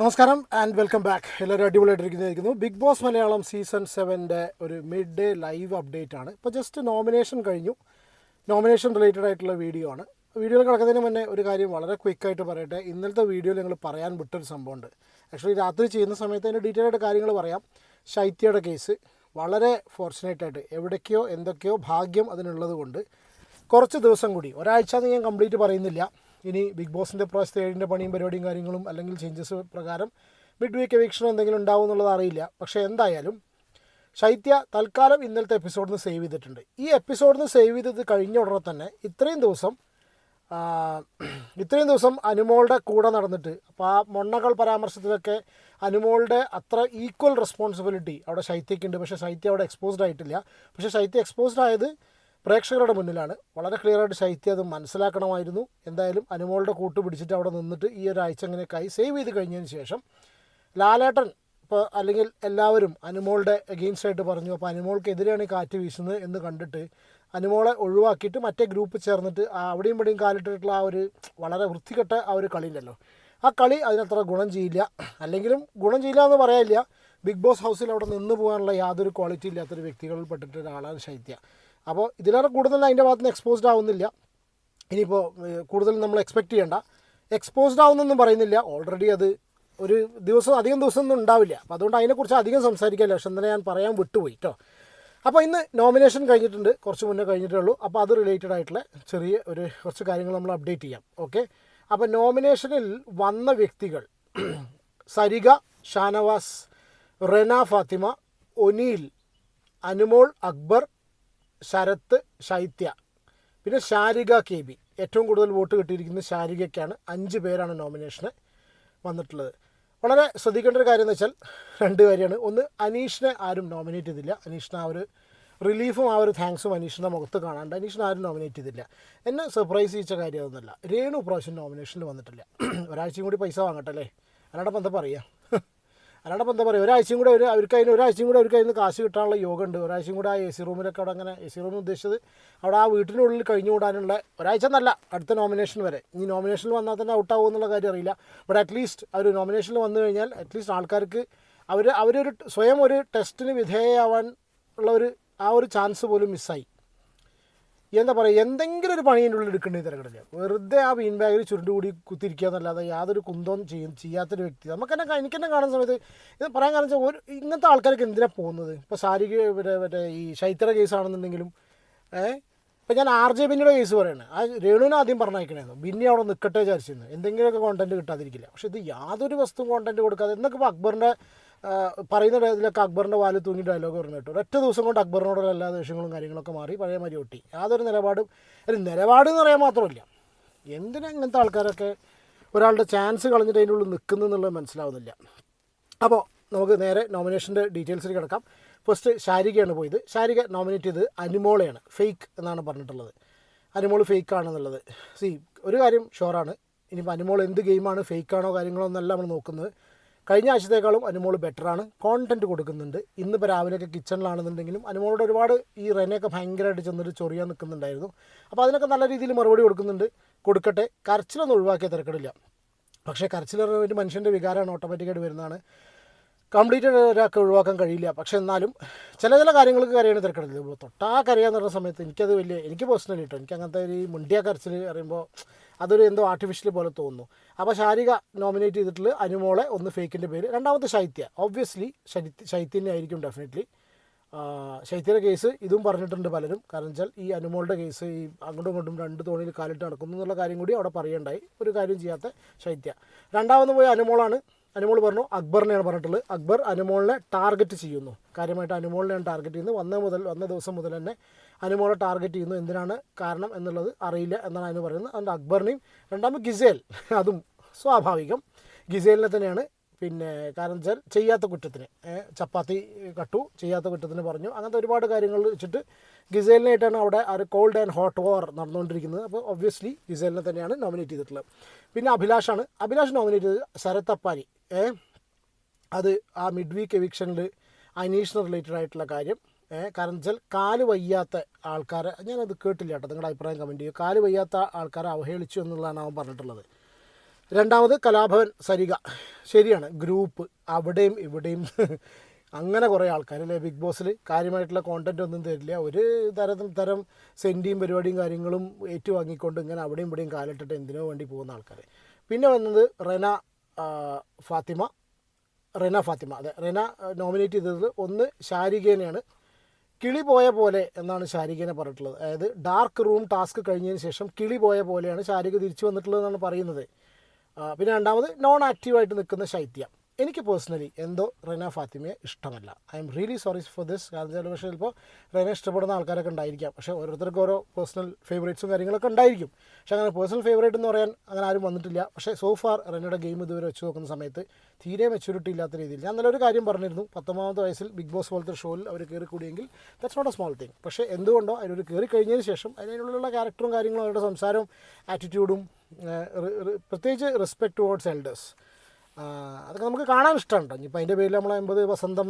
നമസ്കാരം and welcome back എല്ലാവരും അടിപൊളിയായിട്ടിരിക്കുന്നതായിരിക്കുന്നു. ബിഗ് ബോസ് മലയാളം സീസൺ സെവന്റെ ഒരു മിഡ് ഡേ ലൈവ് അപ്ഡേറ്റ് ആണ്. ഇപ്പോൾ ജസ്റ്റ് നോമിനേഷൻ കഴിഞ്ഞു. നോമിനേഷൻ റിലേറ്റഡ് ആയിട്ടുള്ള വീഡിയോ ആണ്. വീഡിയോയിൽ കിടക്കുന്നതിന് മുന്നേ ഒരു കാര്യം വളരെ ക്വിക്കായിട്ട് പറയട്ടെ. ഇന്നലത്തെ വീഡിയോയിൽ ഞങ്ങൾ പറയാൻ വിട്ടൊരു സംഭവമുണ്ട്. ആക്ച്വലി രാത്രി ചെയ്യുന്ന സമയത്ത് അതിന്റെ ഡീറ്റെയിൽ ആയിട്ട് കാര്യങ്ങൾ പറയാം. ശൈത്യയുടെ കേസ് വളരെ ഫോർച്ചുനേറ്റ് ആയിട്ട് എവിടേക്കോ എന്തൊക്കെയോ ഭാഗ്യം അതിനുള്ളത് കൊണ്ട് കുറച്ച് ദിവസം കൂടി ഒരാഴ്ച എന്ന് ഞാൻ കംപ്ലീറ്റ് പറയുന്നില്ല. ഇനി ബിഗ് ബോസിന്റെ പ്രാവശ്യത്തെ ഏഴിന്റെ പണിയും പരിപാടിയും കാര്യങ്ങളും അല്ലെങ്കിൽ ചേഞ്ചസ് പ്രകാരം മിഡ് വീക്ക് എവിക്ഷനോ എന്തെങ്കിലും ഉണ്ടാവും എന്നുള്ളത് അറിയില്ല. പക്ഷേ എന്തായാലും ശൈത്യ തൽക്കാലം ഇന്നലത്തെ എപ്പിസോഡിൽ നിന്ന് സേവ് ചെയ്തിട്ടുണ്ട്. ഈ എപ്പിസോഡിൽ നിന്ന് സേവ് ചെയ്തത് കഴിഞ്ഞ ഉടനെ തന്നെ ഇത്രയും ദിവസം ഇത്രയും ദിവസം അനുമോളുടെ കൂടെ നടന്നിട്ട് അപ്പോൾ ആ മൊണ്ണകൾ പരാമർശത്തിലൊക്കെ അനുമോളുടെ അത്ര ഈക്വൽ റെസ്പോൺസിബിലിറ്റി അവിടെ ശൈത്യക്കുണ്ട്. പക്ഷേ ശൈത്യ അവിടെ എക്സ്പോസ്ഡ് ആയിട്ടില്ല. പക്ഷേ ശൈത്യ എക്സ്പോസ്ഡ് ആയത് പ്രേക്ഷകരുടെ മുന്നിലാണ്. വളരെ ക്ലിയറായിട്ട് ശൈത്യ അത് മനസ്സിലാക്കണമായിരുന്നു. എന്തായാലും അനുമോളുടെ കൂട്ട് പിടിച്ചിട്ട് അവിടെ നിന്നിട്ട് ഈ ഒരാഴ്ച ഇങ്ങനെയൊക്കെയായി സേവ് ചെയ്ത് കഴിഞ്ഞതിന് ശേഷം ലാലേട്ടൻ ഇപ്പോൾ അല്ലെങ്കിൽ എല്ലാവരും അനുമോളുടെ അഗെയിൻസ്റ്റ് ആയിട്ട് പറഞ്ഞു. അപ്പോൾ അനുമോൾക്കെതിരെയാണ് ഈ കാറ്റ് വീശുന്നത് എന്ന് കണ്ടിട്ട് അനുമോളെ ഒഴിവാക്കിയിട്ട് മറ്റേ ഗ്രൂപ്പ് ചേർന്നിട്ട് അവിടെയും ഇവിടെയും കാലിട്ടിട്ടുള്ള ആ ഒരു വളരെ വൃത്തികെട്ട ആ ഒരു കളിയില്ലല്ലോ ആ കളി അതിനത്ര ഗുണം ചെയ്യില്ല. അല്ലെങ്കിലും ഗുണം ചെയ്യില്ല എന്ന് പറയാനില്ല. ബിഗ് ബോസ് ഹൗസിൽ അവിടെ നിന്ന് പോകാനുള്ള യാതൊരു ക്വാളിറ്റി ഇല്ലാത്തൊരു വ്യക്തികളിൽ പെട്ടിട്ട് ഒരാളാണ് ശൈത്യ. അപ്പോൾ ഇതിലേറെ കൂടുതൽ അതിന്റെ ഭാഗത്ത് നിന്ന് എക്സ്പോസ്ഡ് ആവുന്നില്ല. ഇനിയിപ്പോൾ കൂടുതൽ നമ്മൾ എക്സ്പെക്റ്റ് ചെയ്യേണ്ട. എക്സ്പോസ്ഡ് ആവുന്നൊന്നും പറയുന്നില്ല. ഓൾറെഡി അത് ഒരു ദിവസം അധികം ദിവസം ഒന്നും ഉണ്ടാവില്ല. അപ്പോൾ അതുകൊണ്ട് അതിനെക്കുറിച്ച് അധികം സംസാരിക്കാമല്ലോ പക്ഷെ എന്തായാലും ഞാൻ പറയാൻ വിട്ടുപോയി കേട്ടോ അപ്പോൾ ഇന്ന് നോമിനേഷൻ കഴിഞ്ഞിട്ടുണ്ട്. കുറച്ച് മുന്നേ കഴിഞ്ഞിട്ടേ ഉള്ളൂ. അപ്പോൾ അത് റിലേറ്റഡ് ആയിട്ടുള്ള ചെറിയ ഒരു കുറച്ച് കാര്യങ്ങൾ നമ്മൾ അപ്ഡേറ്റ് ചെയ്യാം. ഓക്കെ അപ്പോൾ നോമിനേഷനിൽ വന്ന വ്യക്തികൾ സരിക ഷാനവാസ് റെന ഫാത്തിമ ഒനീൽ അനുമോൾ അക്ബർ ശരത്ത് ശൈത്യ. പിന്നെ ശാരിക കെ ബി ഏറ്റവും കൂടുതൽ വോട്ട് കിട്ടിയിരിക്കുന്നത് ശാരികയ്ക്കാണ്. അഞ്ച് പേരാണ് നോമിനേഷന് വന്നിട്ടുള്ളത്. വളരെ ശ്രദ്ധിക്കേണ്ട ഒരു കാര്യം എന്ന് വെച്ചാൽ രണ്ട് കാര്യമാണ്. ഒന്ന് അനീഷിനെ ആരും നോമിനേറ്റ് ചെയ്തില്ല. അനീഷിന് ആ ഒരു റിലീഫും ആ ഒരു താങ്ക്സും അനീഷിന്റെ മുഖത്ത് കാണാണ്ട് അനീഷിനെ ആരും നോമിനേറ്റ് ചെയ്തില്ല. എന്നെ സർപ്രൈസ് ചെയ്യിച്ച കാര്യം അതൊന്നുമല്ല. രേണു പ്രാവശ്യം നോമിനേഷനിൽ വന്നിട്ടില്ല. ഒരാഴ്ചയും കൂടി പൈസ വാങ്ങട്ടെ അല്ലേ? അല്ലാണ്ട് എന്താ പറയുക അല്ലാണ്ട് ഇപ്പം എന്താ പറയുക ഒരാഴ്ചയും കൂടെ ഒരു അവർക്ക് അതിന് ഒരാഴ്ചയും കൂടെ അവർക്ക് അതിന് കാശ് കിട്ടാനുള്ള യോഗ ഉണ്ട്. ഒരാഴ്ചയും കൂടെ ആ എ സി റൂമിലൊക്കെ അവിടെ അങ്ങനെ എ സി റൂം ഉദ്ദേശിച്ചത് അവിടെ ആ വീട്ടിനുള്ളിൽ കഴിഞ്ഞുകൂടാനുള്ള ഒരാഴ്ച എന്നല്ല അടുത്ത നോമിനേഷൻ വരെ. ഈ നോമിനേഷനിൽ വന്നാൽ തന്നെ ഔട്ട് ഔട്ടാവും എന്നുള്ള കാര്യം അറിയില്ല. ബട്ട് അറ്റ്ലീസ്റ്റ് അവർ നോമിനേഷനിൽ വന്നു കഴിഞ്ഞാൽ അറ്റ്ലീസ്റ്റ് ആൾക്കാർക്ക് അവർ അവരൊരു സ്വയം ഒരു ടെസ്റ്റിന് വിധേയമാവാൻ ഉള്ള ഒരു ആ ഒരു ചാൻസ് പോലും മിസ്സായി എന്താ പറയുക എന്തെങ്കിലും ഒരു പണീന്റെ ഉള്ളിൽ എടുക്കേണ്ടി തിരക്കിടില്ല. വെറുതെ ആ വീൻ ബാഗിൽ ചുരുണ്ടുകൂടി കുത്തിരിക്കുക എന്നല്ലാതെ യാതൊരു കുന്തവും ചെയ്യും ചെയ്യാത്തൊരു വ്യക്തി. നമുക്ക് തന്നെ എനിക്ക് തന്നെ കാണുന്ന സമയത്ത് ഇത് പറയാൻ കാരണം വെച്ചാൽ ഒരു ഇങ്ങനത്തെ ആൾക്കാർക്ക് എന്തിനാണ് പോകുന്നത്? ഇപ്പോൾ ശാരീരിക മറ്റേ മറ്റേ ഈ ശൈത്ര കേസാണെന്നുണ്ടെങ്കിലും ഏഹ് ഇപ്പം ഞാൻ ആർ ജെ ബിന്നിയുടെ കേസ് പറയുന്നത് ആ രേണുവിനെ ആദ്യം പറഞ്ഞയക്കണേന്നു. ബിന്നി അവിടെ നിൽക്കട്ടെ വിചാരിച്ചിരുന്നു. എന്തെങ്കിലുമൊക്കെ കോണ്ടന്റ് കിട്ടാതിരിക്കില്ല. പക്ഷേ ഇത് യാതൊരു വസ്തു കോണ്ടന്റ് കൊടുക്കാതെ എന്നൊക്കെ ഇപ്പോൾ അക്ബറിന്റെ പറയുന്ന ഇതിലൊക്കെ അക്ബറിന്റെ വാൽ തൂങ്ങി ഡയലോഗ് പറഞ്ഞു കേട്ടോ. ഒറ്റ ദിവസം കൊണ്ട് അക്ബറിനോടുള്ള എല്ലാ ദേഷ്യങ്ങളും കാര്യങ്ങളൊക്കെ മാറി. പഴയ മാതിരി ഒട്ടി. യാതൊരു നിലപാടും ഒരു നിലപാട് എന്ന് പറയാൻ മാത്രമല്ല. എന്തിനാ ഇങ്ങനത്തെ ആൾക്കാരൊക്കെ ഒരാളുടെ ചാൻസ് കളഞ്ഞിട്ട് അതിന്റെ ഉള്ളിൽ നിൽക്കുന്നു എന്നുള്ളത് മനസ്സിലാവുന്നില്ല. അപ്പോൾ നമുക്ക് നേരെ നോമിനേഷന്റെ ഡീറ്റെയിൽസിൽ കിടക്കാം. ഫസ്റ്റ് ശാരികയാണ് പോയത്. ശാരിക നോമിനേറ്റ് ചെയ്തത് അനുമോളെയാണ്. ഫേക്ക് എന്നാണ് പറഞ്ഞിട്ടുള്ളത്. അനുമോൾ ഫേക്ക് ആണെന്നുള്ളത്. സി ഒരു കാര്യം ഷുവറാണ് ഇനിയിപ്പോൾ അനുമോൾ എന്ത് ഗെയിമാണ് ഫേക്കാണോ കാര്യങ്ങളോ എന്നല്ല നമ്മൾ നോക്കുന്നത്. കഴിഞ്ഞ ആഴ്ചത്തേക്കാളും അനുമോൾ ബെറ്ററാണ്. കോണ്ടന്റ് കൊടുക്കുന്നുണ്ട്. ഇന്നിപ്പോൾ രാവിലെയൊക്കെ കിച്ചണിലാണെന്നുണ്ടെങ്കിലും അനുമോളോട് ഒരുപാട് ഈ റെനയൊക്കെ ഭയങ്കരമായിട്ട് ചെന്നിട്ട് ചൊറിയാൻ നിൽക്കുന്നുണ്ടായിരുന്നു. അപ്പോൾ അതിനൊക്കെ നല്ല രീതിയിൽ മറുപടി കൊടുക്കുന്നുണ്ട്. കൊടുക്കട്ടെ. കരച്ചിലൊന്നും ഒഴിവാക്കിയ തിരക്കടില്ല. പക്ഷേ കരച്ചിൽ ഒരു മനുഷ്യന്റെ വികാരമാണ് ഓട്ടോമാറ്റിക്കായിട്ട് വരുന്നതാണ്. കംപ്ലീറ്റ് ഒരാൾക്ക് ഒഴിവാക്കാൻ കഴിയില്ല. പക്ഷെ എന്നാലും ചില ചില കാര്യങ്ങൾക്ക് കരയാണ് തിരക്കിടില്ല. തൊട്ടാ കരയാന്ന് പറഞ്ഞ സമയത്ത് എനിക്കത് വലിയ എനിക്ക് പേഴ്സണലി കേട്ടോ എനിക്ക് അങ്ങനത്തെ ഒരു മുണ്ടിയ കരച്ചിൽ അറിയുമ്പോൾ അതൊരു എന്തോ ആർട്ടിഫിഷ്യൽ പോലെ തോന്നുന്നു. അപ്പോൾ ശാരിക നോമിനേറ്റ് ചെയ്തിട്ടുള്ള അനുമോളെ ഒന്ന് ഫേക്കിന്റെ പേര്. രണ്ടാമത്തെ ശൈത്യ. ഒബ്വിയസ്ലി ശൈത്യ ശൈത്യനെ ആയിരിക്കും ഡെഫിനറ്റ്ലി ശൈത്യയുടെ കേസ് ഇതും പറഞ്ഞിട്ടുണ്ട് പലരും. കാരണം വെച്ചാൽ ഈ അനുമോളുടെ കേസ് ഈ അങ്ങോട്ടും ഇങ്ങോട്ടും രണ്ട് തോണിയിൽ കാലിട്ട് നടക്കുന്നു എന്നുള്ള കാര്യം കൂടി അവിടെ പറയണ്ടായി. ഒരു കാര്യം ചെയ്യാത്ത ശൈത്യ. രണ്ടാമത് പോയ അനുമോളാണ്. അനുമോൾ പറഞ്ഞു അക്ബറിനെയാണ് പറഞ്ഞിട്ടുള്ളത്. അക്ബർ അനുമോളിനെ ടാർഗറ്റ് ചെയ്യുന്നു. കാര്യമായിട്ട് അനുമോളിനെയാണ് ടാർഗറ്റ് ചെയ്യുന്നത്. വന്ന മുതൽ വന്ന ദിവസം മുതൽ തന്നെ അനുമോളെ ടാർഗറ്റ് ചെയ്യുന്നു. എന്തിനാണ് കാരണം എന്നുള്ളത് അറിയില്ല എന്നാണ് അതിന് പറയുന്നത്. അതുകൊണ്ട് അക്ബറിനെയും രണ്ടാമത് ഗിസേൽ. അതും സ്വാഭാവികം. ഗിസേലിനെ തന്നെയാണ് പിന്നെ കാരണം വെച്ചാൽ ചെയ്യാത്ത കുറ്റത്തിന്. ചപ്പാത്തി കട്ടു ചെയ്യാത്ത കുറ്റത്തിന് പറഞ്ഞു. അങ്ങനത്തെ ഒരുപാട് കാര്യങ്ങൾ വെച്ചിട്ട് ഗിസേലിനായിട്ടാണ് അവിടെ ഒരു കോൾഡ് ആൻഡ് ഹോട്ട് വാർ നടന്നുകൊണ്ടിരിക്കുന്നത്. അപ്പോൾ ഒബ്വിയസ്ലി ഗിസേലിനെ തന്നെയാണ് നോമിനേറ്റ് ചെയ്തിട്ടുള്ളത്. പിന്നെ അഭിലാഷാണ്. അഭിലാഷ് നോമിനേറ്റ് ചെയ്തത് ശരത് അപ്പാനി അത് ആ മിഡ് വീക്ക് എവിക്ഷനിൽ അനീഷിന് റിലേറ്റഡ് ആയിട്ടുള്ള കാര്യം. കാരണം വെച്ചാൽ കാൽ വയ്യാത്ത ആൾക്കാരെ ഞാനത് കേട്ടില്ല കേട്ടോ നിങ്ങളുടെ അഭിപ്രായം കമന്റ് ചെയ്യുക. കാൽ വയ്യാത്ത ആൾക്കാരെ അവഹേളിച്ചു എന്നുള്ളതാണ് അവൻ പറഞ്ഞിട്ടുള്ളത്. രണ്ടാമത് കലാഭവൻ സരിക ശരിയാണ് ഗ്രൂപ്പ് അവിടെയും ഇവിടെയും അങ്ങനെ കുറേ ആൾക്കാർ അല്ലേ ബിഗ് ബോസിൽ കാര്യമായിട്ടുള്ള കോണ്ടന്റ് ഒന്നും തരില്ല. ഒരു തരം തരം സെന്റിയും പരിപാടിയും കാര്യങ്ങളും ഏറ്റുവാങ്ങിക്കൊണ്ട് ഇങ്ങനെ അവിടെയും ഇവിടെയും കാലിട്ടിട്ട് എന്തിനോ വേണ്ടി പോകുന്ന ആൾക്കാർ പിന്നെ വന്നത് റെന ഫാത്തിമ. റെന ഫാത്തിമ. അതെ റെന നോമിനേറ്റ് ചെയ്തത് ഒന്ന് ഷാരികേനെയാണ് കിളി പോയ പോലെ എന്നാണ് ഷാരികനെ പറഞ്ഞിട്ടുള്ളത്. അതായത് ഡാർക്ക് റൂം ടാസ്ക് കഴിഞ്ഞതിന് ശേഷം കിളി പോയ പോലെയാണ് ശാരിക തിരിച്ചു വന്നിട്ടുള്ളതെന്നാണ് പറയുന്നത്. പിന്നെ രണ്ടാമത് നോൺ ആക്റ്റീവായിട്ട് നിൽക്കുന്ന ശൈത്യ. എനിക്ക് പേഴ്സണലി എന്തോ റെന ഫാത്തിമയെ ഇഷ്ടമല്ല. I am really sorry for this കാരണം ചില പക്ഷേ ചിലപ്പോൾ റെന ഇഷ്ടപ്പെടുന്ന ആൾക്കാരൊക്കെ ഉണ്ടായിരിക്കാം. പക്ഷേ ഓരോരുത്തർക്കും ഓരോ പേഴ്സണൽ ഫേവറേറ്റ്സും കാര്യങ്ങളൊക്കെ ഉണ്ടായിരിക്കും. പക്ഷേ അങ്ങനെ പേഴ്സണൽ ഫേവറേറ്റ് എന്ന് പറയാൻ അങ്ങനെ ആരും വന്നിട്ടില്ല. പക്ഷേ സോ ഫാർ റെനയുടെ ഗെയിം ഇതുവരെ വെച്ച് നോക്കുന്ന സമയത്ത് തീരെ മെച്യൂരിറ്റി ഇല്ലാത്ത രീതിയിൽ ഞാൻ നല്ലൊരു കാര്യം പറഞ്ഞിരുന്നു. പത്തൊമ്പതാമത്തെ വയസ്സിൽ ബിഗ് ബോസ് പോലത്തെ ഷോയിൽ അവർ കയറി കൂടിയെങ്കിൽ that's not a small thing പക്ഷേ എന്തുകൊണ്ടോ അതിനൊരു കയറി കഴിഞ്ഞതിന് ശേഷം അതിനുള്ള ക്യാരക്ടറും കാര്യങ്ങളും അവരുടെ സംസാരവും ആറ്റിറ്റ്യൂഡും പ്രത്യേകിച്ച് റെസ്പെക്ട് ടുവേർഡ്സ് എൽഡേഴ്സ് അതൊക്കെ നമുക്ക് കാണാൻ ഇഷ്ടമാണ് ഇഷ്ടമുണ്ട്. ഇനിയിപ്പോൾ അതിന്റെ പേരിൽ നമ്മൾ എൺപത് വസന്തം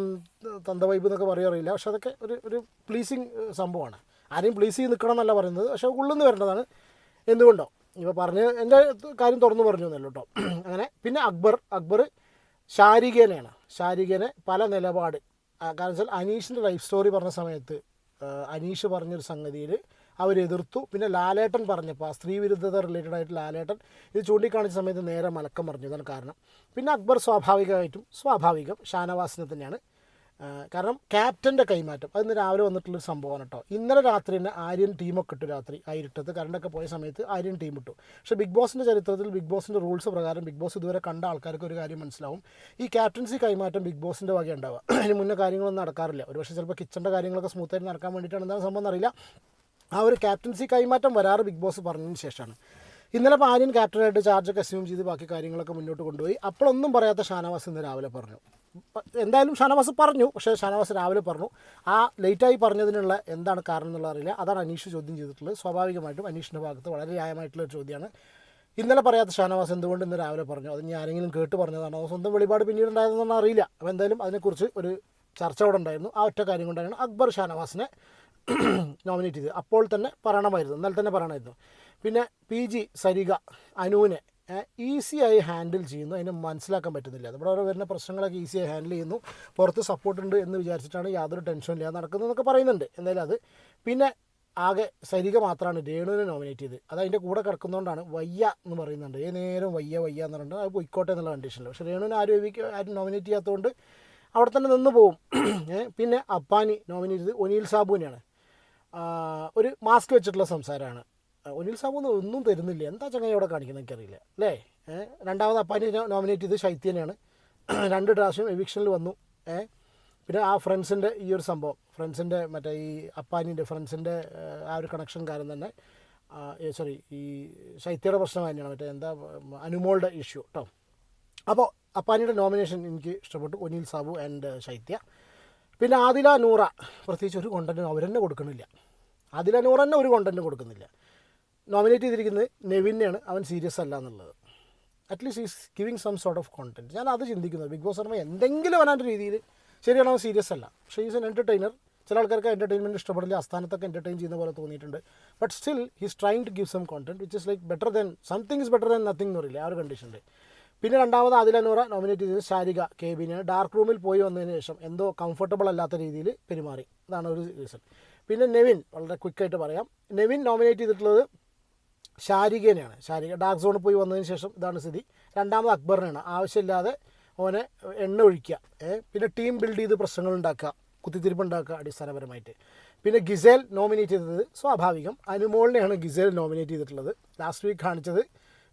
തന്ത വൈബ് എന്നൊക്കെ പറയാറില്ല പക്ഷെ അതൊക്കെ ഒരു ഒരു പ്ലീസിങ് സംഭവമാണ്. ആരെയും പ്ലീസ് ചെയ്ത് നിൽക്കണം എന്നല്ല പറയുന്നത്. പക്ഷെ ഉള്ളിൽ നിന്ന് വരേണ്ടതാണ്. എന്തുകൊണ്ടോ? ഇപ്പോൾ പറഞ്ഞ് എന്റെ കാര്യം തുറന്നു പറഞ്ഞു എന്നല്ലോ കേട്ടോ അങ്ങനെ. പിന്നെ അക്ബർ. അക്ബർ ശാരികേനെയാണ്. ശാരികേനെ പല നിലപാട്. കാരണം വെച്ചാൽ അനീഷിന്റെ ലൈഫ് സ്റ്റോറി പറഞ്ഞ സമയത്ത് അനീഷ് പറഞ്ഞൊരു സംഗതിയിൽ അവരെതിർത്തു. പിന്നെ ലാലേട്ടൻ പറഞ്ഞപ്പോൾ ആ സ്ത്രീ വിരുദ്ധത റിലേറ്റഡ് ആയിട്ട് ലാലേട്ടൻ ഇത് ചൂണ്ടിക്കാണിച്ച സമയത്ത് നേരെ മലക്കം പറഞ്ഞു ഇതാണ് കാരണം. പിന്നെ അക്ബർ സ്വാഭാവികമായിട്ടും സ്വാഭാവികം ഷാനവാസിനെ തന്നെയാണ്. കാരണം ക്യാപ്റ്റന്റെ കൈമാറ്റം. അത് ഇന്ന് രാവിലെ വന്നിട്ടുള്ളൊരു സംഭവമാണ് കേട്ടോ ഇന്നലെ രാത്രി തന്നെ ആര്യൻ ടീമൊക്കെ ഇട്ടു രാത്രി ആ ഇരുട്ടത്ത് കറണ്ടൊക്കെ പോയ സമയത്ത് ആര്യൻ ടീം ഇട്ടു. പക്ഷേ ബിഗ് ബോസിന്റെ ചരിത്രത്തിൽ ബിഗ് ബോസിന്റെ റൂൾസ് പ്രകാരം ബിഗ് ബോസ് ഇതുവരെ കണ്ട ആൾക്കാർക്ക് ഒരു കാര്യം മനസ്സിലാവും. ഈ ക്യാപ്റ്റൻസി കൈമാറ്റം ബിഗ് ബോസിന്റെ വക ഉണ്ടാവുക അതിന് മുന്നേ കാര്യങ്ങളൊന്നും നടക്കാറില്ല. ഒരു പക്ഷേ ചിലപ്പോൾ കിച്ചന്റെ കാര്യങ്ങളൊക്കെ സ്മൂത്തായിട്ട് നടക്കാൻ വേണ്ടിയിട്ടാണ് എന്താണ് സംഭവം എന്നറിയില്ല. ആ ഒരു ക്യാപ്റ്റൻസി കൈമാറ്റം വരാറ് ബിഗ് ബോസ് പറഞ്ഞതിന് ശേഷമാണ്. ഇന്നലെ പാനിയൻ ക്യാപ്റ്റനായിട്ട് ചാർജൊക്കെ അസ്യൂം ചെയ്ത് ബാക്കി കാര്യങ്ങളൊക്കെ മുന്നോട്ട് കൊണ്ടുപോയി. അപ്പോഴൊന്നും പറയാത്ത ഷാനവാസ് ഇന്ന് രാവിലെ പറഞ്ഞു. എന്തായാലും ഷാനവാസ് പറഞ്ഞു പക്ഷേ ഷാനവാസ് രാവിലെ പറഞ്ഞു. ആ ലേറ്റായി പറഞ്ഞതിനുള്ള എന്താണ് കാരണം എന്നുള്ള അറിയില്ല. അതാണ് അനീഷ് ചോദ്യം ചെയ്തിട്ടുള്ളത്. സ്വാഭാവികമായിട്ടും അനീഷിന്റെ ഭാഗത്ത് വളരെ ന്യായമായിട്ടുള്ള ഒരു ചോദ്യമാണ്. ഇന്നലെ പറയാത്ത ഷാനവാസ് എന്തുകൊണ്ട് ഇന്ന് രാവിലെ പറഞ്ഞു? അത് ഞാൻ ആരെങ്കിലും കേട്ട് പറഞ്ഞതാണോ? സ്വന്തം വെളിപാട് പിന്നീട് ഉണ്ടായതെന്നൊന്നും അറിയില്ല. അപ്പോൾ എന്തായാലും അതിനെക്കുറിച്ച് ഒരു ചർച്ച അവിടെ ഉണ്ടായിരുന്നു. ആ ഒറ്റ കാര്യം കൊണ്ടാണ് അക്ബർ ഷാനവാസിനെ നോമിനേറ്റ് ചെയ്തത്. അപ്പോൾ തന്നെ പറയണമായിരുന്നു. എന്നാൽ തന്നെ പറയണമായിരുന്നു. പിന്നെ പി ജി സരിക അനുവിനെ ഈസിയായി ഹാൻഡിൽ ചെയ്യുന്നു. അതിനെ മനസ്സിലാക്കാൻ പറ്റുന്നില്ല. നമ്മുടെ ഓരോ വരുന്ന പ്രശ്നങ്ങളൊക്കെ ഈസിയായി ഹാൻഡിൽ ചെയ്യുന്നു. പുറത്ത് സപ്പോർട്ട് ഉണ്ട് എന്ന് വിചാരിച്ചിട്ടാണ് യാതൊരു ടെൻഷനും ഇല്ലാതെ നടക്കുന്നതെന്നൊക്കെ പറയുന്നുണ്ട്. എന്തായാലും അത്. പിന്നെ ആകെ സരിക മാത്രമാണ് രേണുവിനെ നോമിനേറ്റ് ചെയ്ത് അത് അതിന്റെ കൂടെ കിടക്കുന്നതുകൊണ്ടാണ് വയ്യ എന്ന് പറയുന്നുണ്ട്. ഏത് നേരം വയ്യ വയ്യ എന്ന് പറഞ്ഞിട്ട് അത് പൊയ്ക്കോട്ടെ എന്നുള്ള കണ്ടീഷനിൽ പക്ഷേ രേണുവിനെ ആരും എവിക്ക് ആരും നോമിനേറ്റ് ചെയ്യാത്തതുകൊണ്ട് അവിടെ തന്നെ നിന്ന് പോവും. പിന്നെ അപ്പാനി നോമിനേറ്റ് ചെയ്ത് ഒനീൽ സാബുവിനെയാണ്. ഒരു മാസ്ക് വെച്ചിട്ടുള്ള സംസാരമാണ്. ഒനിൽ സാബു ഒന്നും തരുന്നില്ല. എന്താ ചങ്ങായി അവിടെ കാണിക്കുന്നത് എനിക്കറിയില്ല. അല്ലേ? രണ്ടാമത് അപ്പാനി നോമിനേറ്റ് ചെയ്ത് ശൈത്യനെയാണ് രണ്ട് പ്രാവശ്യം എവിക്ഷനിൽ വന്നു. ഏ പിന്നെ ആ ഫ്രണ്ട്സിന്റെ ഈ ഒരു സംഭവം. ഫ്രണ്ട്സിന്റെ മറ്റേ ഈ അപ്പാനിന്റെ ഫ്രണ്ട്സിന്റെ ആ ഒരു കണക്ഷൻ കാരണം തന്നെ സോറി ഈ ശൈത്യയുടെ പ്രശ്നം തന്നെയാണ്. മറ്റേ എന്താ അനുമോളുടെ ഇഷ്യൂ കേട്ടോ അപ്പോൾ അപ്പാനിയുടെ നോമിനേഷൻ എനിക്ക് ഇഷ്ടപ്പെട്ടു. ഒനിൽ സാബു ആൻഡ് ശൈത്യ. പിന്നെ ആദില നൂറ പ്രത്യേകിച്ച് ഒരു കോണ്ടന്റും അവർ തന്നെ കൊടുക്കണില്ല. ആദില നൂറ തന്നെ ഒരു കോണ്ടന്റും കൊടുക്കുന്നില്ല. നോമിനേറ്റ് ചെയ്തിരിക്കുന്നത് നെവിനെയാണ് അവൻ സീരിയസ് അല്ല എന്നുള്ളത്. At least is giving some sort of content ഞാൻ അത് ചിന്തിക്കുന്നത് ബിഗ് ബോസ് പറയുമ്പോൾ എന്തെങ്കിലും അവനാന്റെ രീതിയിൽ ശരിയാണ് അവൻ സീരിയസ് അല്ല. പക്ഷേ ഈസ് എൻ എന്റർടൈനർ ചില ആൾക്കാർക്ക് എന്റർടൈൻമെന്റ് ഇഷ്ടപ്പെടില്ല. അസ്ഥാനത്തൊക്കെ എന്റർടൈൻ ചെയ്യുന്ന പോലെ തോന്നിയിട്ടുണ്ട്. But still his trying to give some content which is like better than something is better than nothing എന്ന് പറയില്ല ആ ഒരു കണ്ടീഷനിൽ പിന്നെ രണ്ടാമത് ആദില നൂറ നോമിനേറ്റ് ചെയ്തത് ശാരിക കെ ഡാർക്ക് റൂമിൽ പോയി വന്നതിന് ശേഷം എന്തോ കംഫർട്ടബിൾ അല്ലാത്ത രീതിയിൽ പെരുമാറി. അതാണ് ഒരു റീസൺ പിന്നെ നെവിൻ വളരെ ക്വിക്കായിട്ട് പറയാം. നെവിൻ നോമിനേറ്റ് ചെയ്തിട്ടുള്ളത് ശാരികേനെയാണ്. ശാരിക ഡാർക്ക് സോണിൽ പോയി വന്നതിന് ശേഷം ഇതാണ് സ്ഥിതി. രണ്ടാമത് അക്ബറിനെയാണ്. ആവശ്യമില്ലാതെ ഓനെ എണ്ണ ഒഴിക്കുക പിന്നെ ടീം ബിൽഡ് ചെയ്ത് പ്രശ്നങ്ങൾ ഉണ്ടാക്കുക കുത്തിത്തിരിപ്പ് ഉണ്ടാക്കുക അടിസ്ഥാനപരമായിട്ട്. പിന്നെ ഗിസേൽ നോമിനേറ്റ് ചെയ്തത് സ്വാഭാവികം. അനുമോളിനെയാണ് ഗിസേൽ നോമിനേറ്റ് ചെയ്തിട്ടുള്ളത്. ലാസ്റ്റ് വീക്ക് കാണിച്ചത്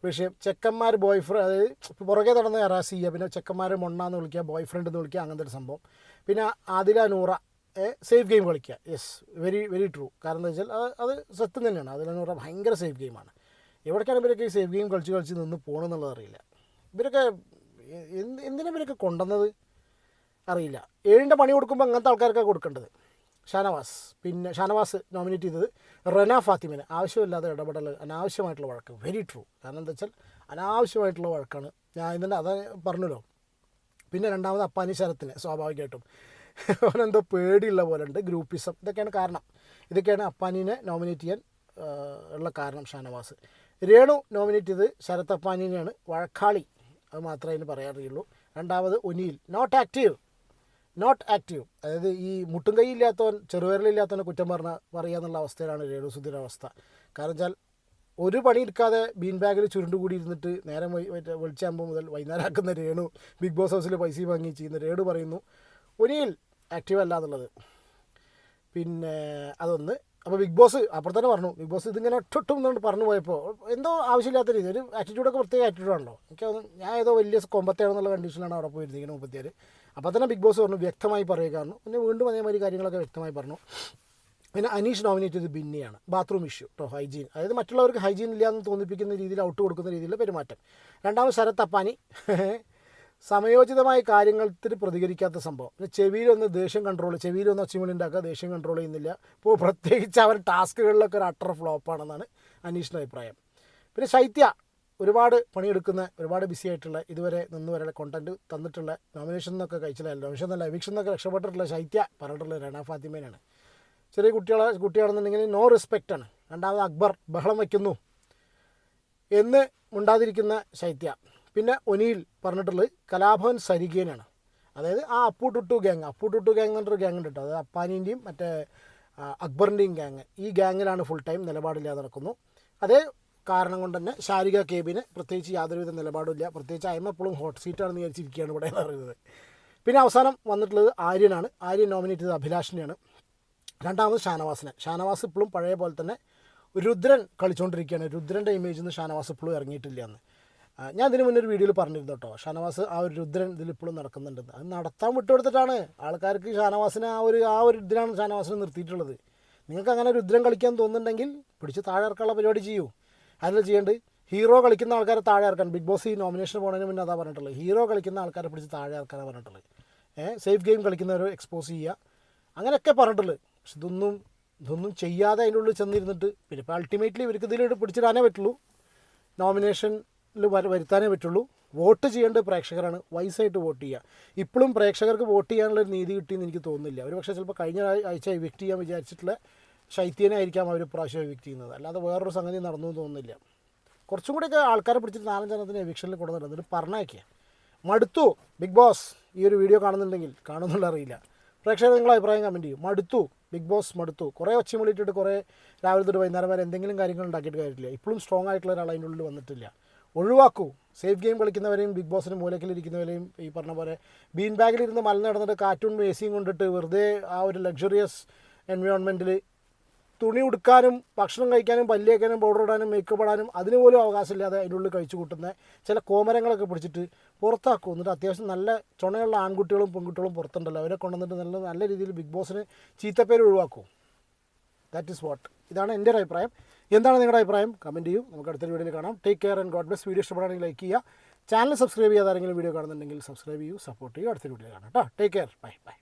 വിഷയം ചെക്കന്മാർ ബോയ് ഫ്രണ്ട് അതായത് പുറകെ നടന്ന് ഹറാസ് ചെയ്യുക പിന്നെ ചെക്കന്മാർ മൊണ്ണാന്ന് വിളിക്കുക ബോയ് ഫ്രണ്ട് എന്ന് വിളിക്കുക അങ്ങനത്തെ ഒരു സംഭവം. പിന്നെ ആദില നൂറ സേഫ് ഗെയിം കളിക്കുക. യെസ് വെരി വെരി ട്രൂ കാരണം എന്താ വെച്ചാൽ അത് അത് സത്യം തന്നെയാണ്. ആദില നൂറ ഭയങ്കര സേഫ് ഗെയിമാണ്. എവിടേക്കാണ് ഇവരൊക്കെ ഈ സേഫ് ഗെയിം കളിച്ച് കളിച്ച് നിന്ന് പോകണമെന്നുള്ളത് അറിയില്ല. ഇവരൊക്കെ എന്തിനാ ഇവരൊക്കെ കൊണ്ടുവന്നത്? അറിയില്ല. ഏഴിന്റെ പണി കൊടുക്കുമ്പോൾ അങ്ങനത്തെ ആൾക്കാർക്കാണ് കൊടുക്കേണ്ടത്. ഷാനവാസ്. പിന്നെ ഷാനവാസ് നോമിനേറ്റ് ചെയ്തത് റെന ഫാത്തിമിനെ. ആവശ്യമില്ലാതെ ഇടപെടൽ അനാവശ്യമായിട്ടുള്ള വഴക്ക്. വെരി ട്രൂ കാരണം എന്താ വെച്ചാൽ അനാവശ്യമായിട്ടുള്ള വഴക്കാണ്. ഞാൻ ഇതിന്റെ അത് പറഞ്ഞല്ലോ. പിന്നെ രണ്ടാമത് അപ്പാനി ശരത്തിന് സ്വാഭാവികമായിട്ടും. അവനെന്തോ പേടിയുള്ള പോലെ ഉണ്ട് ഗ്രൂപ്പിസം. ഇതൊക്കെയാണ് കാരണം. ഇതൊക്കെയാണ് അപ്പാനിനെ നോമിനേറ്റ് ചെയ്യാൻ ഉള്ള കാരണം ഷാനവാസ്. രേണു നോമിനേറ്റ് ചെയ്ത് ശരത് അപ്പാനിനെയാണ്. വഴക്കാളി. അത് മാത്രമേ അതിന് പറയാറിയുള്ളൂ രണ്ടാമത് ഒനിയിൽ. നോട്ട് ആക്റ്റീവ് നോട്ട് ആക്റ്റീവ് അതായത് ഈ മുട്ടും കൈ ഇല്ലാത്തവൻ ചെറുവിരലില്ലാത്തവനെ കുറ്റം പറഞ്ഞ പറയുക എന്നുള്ള അവസ്ഥയിലാണ് രേണു സുധീരുടെ അവസ്ഥ. കാരണം വെച്ചാൽ ഒരു പണി എടുക്കാതെ ബീൻ ബാഗിൽ ചുരുണ്ടുകൂടി ഇരുന്നിട്ട് നേരം മറ്റേ വെളിച്ചാകുമ്പോൾ മുതൽ വൈകുന്നേരം ആക്കുന്ന രേണു ബിഗ് ബോസ് ഹൗസിൽ പൈസ വാങ്ങി ചെയ്യുന്ന രേണു പറയുന്നു ഒരിയിൽ ആക്റ്റീവ് അല്ല എന്നുള്ളത്. പിന്നെ അതൊന്ന് അപ്പോൾ ബിഗ് ബോസ് അപ്പുറത്ത് തന്നെ പറഞ്ഞു ബിഗ് ബോസ് ഇതിങ്ങനെ ഒട്ടൊട്ടും എന്നുകൊണ്ട് പറഞ്ഞു പോയപ്പോൾ എന്തോ ആവശ്യമില്ലാത്ത രീതി ഒരു ആറ്റിറ്റ്യൂഡൊക്കെ പ്രത്യേക ആറ്റിറ്റ്യൂഡാണല്ലോ എനിക്ക് തോന്നുന്നു ഞാൻ ഏതോ വലിയ കൊമ്പത്തേണെന്നുള്ള കണ്ടീഷനിലാണ് അവിടെ പോയിരുന്നിരിക്കുന്നത് മുപ്പത്തിയാറ് അപ്പോൾ തന്നെ ബിഗ് ബോസ് പറഞ്ഞു വ്യക്തമായി പറയുക കാരണം പിന്നെ വീണ്ടും അതേമാതിരി കാര്യങ്ങളൊക്കെ വ്യക്തമായി പറഞ്ഞു. പിന്നെ അനീഷ് നോമിനേറ്റ് ചെയ്ത് ബിന്നിയാണ്. ബാത്റൂം ഇഷ്യൂ കേട്ടോ ഹൈജീൻ അതായത് മറ്റുള്ളവർക്ക് ഹൈജീൻ ഇല്ല എന്ന് തോന്നിപ്പിക്കുന്ന രീതിയിൽ ഔട്ട് കൊടുക്കുന്ന രീതിയിലുള്ള പെരുമാറ്റം. രണ്ടാമത് ശരത് അപ്പാനി. സമയോചിതമായ കാര്യങ്ങളിൽ പ്രതികരിക്കാത്ത സംഭവം. പിന്നെ ചെവിയിലൊന്ന് ദേഷ്യം കൺട്രോൾ ചെവിയിലൊന്ന് ഒച്ചമണി ഉണ്ടാക്കുക ദേഷ്യം കൺട്രോൾ ചെയ്യുന്നില്ല. ഇപ്പോൾ പ്രത്യേകിച്ച് അവർ ടാസ്കുകളിലൊക്കെ ഒരു അട്ടർ ഫ്ലോപ്പാണെന്നാണ് അനീഷിന്റെ അഭിപ്രായം. പിന്നെ ശൈത്യ ഒരുപാട് പണിയെടുക്കുന്ന ഒരുപാട് ബിസി ആയിട്ടുള്ള ഇതുവരെ നിന്ന് വരെ കോണ്ടന്റ് തന്നിട്ടുള്ള നോമിനേഷൻ എന്നൊക്കെ കഴിച്ചില്ല നോമിനേഷൻ എന്നല്ല എവിക്ഷൻ എന്നൊക്കെ രക്ഷപ്പെട്ടിട്ടുള്ള ശൈത്യ പറഞ്ഞിട്ടുള്ള രണ ഫാത്തിമേനാണ്. ചെറിയ കുട്ടികളെ കുട്ടിയാണെന്നുണ്ടെങ്കിൽ നോ റെസ്പെക്റ്റ് ആണ്. രണ്ടാമത് അക്ബർ ബഹളം വയ്ക്കുന്നു എന്ന് ഉണ്ടാതിരിക്കുന്ന ശൈത്യ. പിന്നെ ഒനിയിൽ പറഞ്ഞിട്ടുള്ളത് കലാഭവൻ സരികേനാണ് അതായത് ആ അപ്പു ടുട്ടു ഗ്യാങ് അപ്പു ടുട്ടു ഗ്യാങ് എന്ന് പറഞ്ഞൊരു ഗ്യാങ് ഉണ്ട് കേട്ടോ അതായത് അപ്പാനിന്റെയും മറ്റേ അക്ബറിന്റെയും ഗ്യാങ് ഈ ഗ്യാങ്ങിലാണ് ഫുൾ ടൈം നിലപാടില്ലാതെ നടക്കുന്നു. അതേ കാരണം കൊണ്ട് തന്നെ ശാരിക കേബിന് പ്രത്യേകിച്ച് യാതൊരുവിധ നിലപാടില്ല പ്രത്യേകിച്ച് അയമ എപ്പോഴും ഹോട്ട് സീറ്റാണെന്ന് വിചാരിച്ചിരിക്കുകയാണ് ഇവിടെ എന്ന് പറയുന്നത്. പിന്നെ അവസാനം വന്നിട്ടുള്ളത് ആര്യനാണ്. ആര്യൻ നോമിനേറ്റ് ചെയ്തത് അഭിലാഷിനെയാണ്. രണ്ടാമത് ഷാനവാസിനെ. ഷാനവാസ് ഇപ്പോഴും പഴയ പോലെ തന്നെ രുദ്രൻ കളിച്ചുകൊണ്ടിരിക്കുകയാണ് രുദ്രന്റെ ഇമേജിൽ നിന്ന് ഷാനവാസ് ഇപ്പോഴും ഇറങ്ങിയിട്ടില്ല എന്ന്. ഞാൻ ഇതിന് മുന്നേ ഒരു വീഡിയോയിൽ പറഞ്ഞിരുന്നു കേട്ടോ. ഷാനവാസ് ആ ഒരു രുദ്രൻ ഇതിൽ ഇപ്പോഴും നടക്കുന്നുണ്ടെന്ന്. അത് നടത്താൻ വിട്ടുകൊടുത്തിട്ടാണ്. ആൾക്കാർക്ക് ഷാനവാസിനെ ആ ഒരു ആ ഒരു ഇതിലാണ് ഷാനവാസിനെ നിർത്തിയിട്ടുള്ളത്. നിങ്ങൾക്ക് അങ്ങനെ രുദ്രൻ കളിക്കാൻ തോന്നുന്നുണ്ടെങ്കിൽ പിടിച്ച് താഴെ ഇറക്കാനുള്ള പരിപാടി ചെയ്യൂ. അതിൽ ചെയ്യേണ്ടത് ഹീറോ കളിക്കുന്ന ആൾക്കാരെ താഴെ ഇറക്കാൻ ബിഗ് ബോസ് ഈ നോമിനേഷൻ പോകുന്നതിന് മുന്നേ അതാ പറഞ്ഞിട്ടുള്ളത്. ഹീറോ കളിക്കുന്ന ആൾക്കാരെ പിടിച്ച് താഴെ ഇറക്കാനാണ് പറഞ്ഞിട്ടുള്ളത്. ഏഹ് സേഫ് ഗെയിം കളിക്കുന്നവരെ എക്സ്പോസ് ചെയ്യുക. അങ്ങനെയൊക്കെ പറഞ്ഞിട്ടുള്ളത്. പക്ഷെ ഇതൊന്നും ഇതൊന്നും ചെയ്യാതെ അതിന്റെ ഉള്ളിൽ ചെന്നിരുന്നിട്ട് പിന്നെ ഇപ്പോൾ അൾട്ടിമേറ്റ്ലി ഇവർക്ക് ഇതിൽ പിടിച്ചിടാനേ പറ്റുള്ളൂ. നോമിനേഷനിൽ വര വരുത്താനേ പറ്റുള്ളൂ. വോട്ട് ചെയ്യേണ്ടത് പ്രേക്ഷകരാണ് വയസ്സായിട്ട് വോട്ട് ചെയ്യുക. ഇപ്പോഴും പ്രേക്ഷകർക്ക് വോട്ട് ചെയ്യാനുള്ള ഒരു നീതി കിട്ടിയെന്ന് എനിക്ക് തോന്നുന്നില്ല. അവർ പക്ഷേ ചിലപ്പോൾ കഴിഞ്ഞ ആഴ്- ആഴ്ച എവിക്റ്റ് ചെയ്യാൻ വിചാരിച്ചിട്ടുള്ള ശൈത്യനായിരിക്കാം അവർ പ്രാവശ്യം എവിക്ട് ചെയ്യുന്നത്. അല്ലാതെ വേറൊരു സംഗതി നടന്നു എന്ന് തോന്നുന്നില്ല. കുറച്ചും കൂടിയൊക്കെ ആൾക്കാരെ പിടിച്ചിട്ട് നാലഞ്ചെണ്ണത്തിന് എവിക്ഷനിൽ കൊണ്ടുവന്നിട്ട് എന്നിട്ട് പറഞ്ഞയക്കുക മടുത്തു. ബിഗ് ബോസ് ഈ ഒരു വീഡിയോ കാണുന്നുണ്ടെങ്കിൽ കാണുന്നുള്ള അറിയില്ല. പ്രേക്ഷകർ നിങ്ങളെ അഭിപ്രായം കമന്റ് ചെയ്യും. മടുത്തു. ബിഗ് ബോസ് മടുത്തു. കുറേ ഒച്ചമുളിയിട്ടിട്ട് കുറേ രാവിലെ തൊട്ട് വൈകുന്നേരം വരെ എന്തെങ്കിലും കാര്യങ്ങൾ ഉണ്ടാക്കിയിട്ട് കാര്യമില്ല. ഇപ്പോഴും സ്ട്രോങ് ആയിട്ടുള്ള ഒരാൾ അതിന്റെ ഉള്ളിൽ വന്നിട്ടില്ല. ഒഴിവാക്കൂ. സേഫ് ഗെയിം കളിക്കുന്നവരെയും ബിഗ് ബോസിന് മൂലക്കിലിരിക്കുന്നവരെയും ഈ പറഞ്ഞ പോലെ ബീൻ ബാഗിലിരുന്ന് മല നടന്നിട്ട് കാറ്റും എസിയും കൊണ്ടിട്ട് വെറുതെ ആ ഒരു ലക്ഷറിയസ് എൻവയോൺമെന്റിൽ തുണി ഉടുക്കാനും ഭക്ഷണം കഴിക്കാനും പല്ല് പൗഡർ ഇടാനും മേക്കപ്പ് ഇടാനും അതിന് പോലും അവകാശമില്ലാതെ അതിന്റെ ഉള്ളിൽ കഴിച്ചു കൂട്ടുന്ന ചില കോമരങ്ങളൊക്കെ പിടിച്ചിട്ട് പുറത്താക്കും. എന്നിട്ട് അത്യാവശ്യം നല്ല ചുണയുള്ള ആൺകുട്ടികളും പെൺകുട്ടികളും പുറത്തുണ്ടല്ലോ. അവരെ കൊണ്ടുവന്നിട്ട് നല്ല നല്ല രീതിയിൽ ബിഗ് ബോസിന് ചീത്തപ്പേര് ഒഴിവാക്കും. ദാറ്റ് ഇസ് വാട്ട് ഇതാണ് എന്റെ ഒരു അഭിപ്രായം. എന്താണ് നിങ്ങളുടെ അഭിപ്രായം? കമന്റ് ചെയ്യൂ. നമുക്ക് അടുത്തൊരു വീഡിയോയിൽ കാണാം. Take care and god bless video ഇഷ്ടപ്പെടുകയാണെങ്കിൽ ലൈക്ക് ചെയ്യുക. ചാനൽ സബ്സ്ക്രൈബ് ചെയ്യാതെ ആരെങ്കിലും വീഡിയോ കാണുന്നുണ്ടെങ്കിൽ സബ്സ്ക്രൈബ് ചെയ്യൂ സപ്പോർട്ട് ചെയ്യൂ. അടുത്തൊരു വീഡിയോ കാണാം കേട്ടോ. Take care bye bye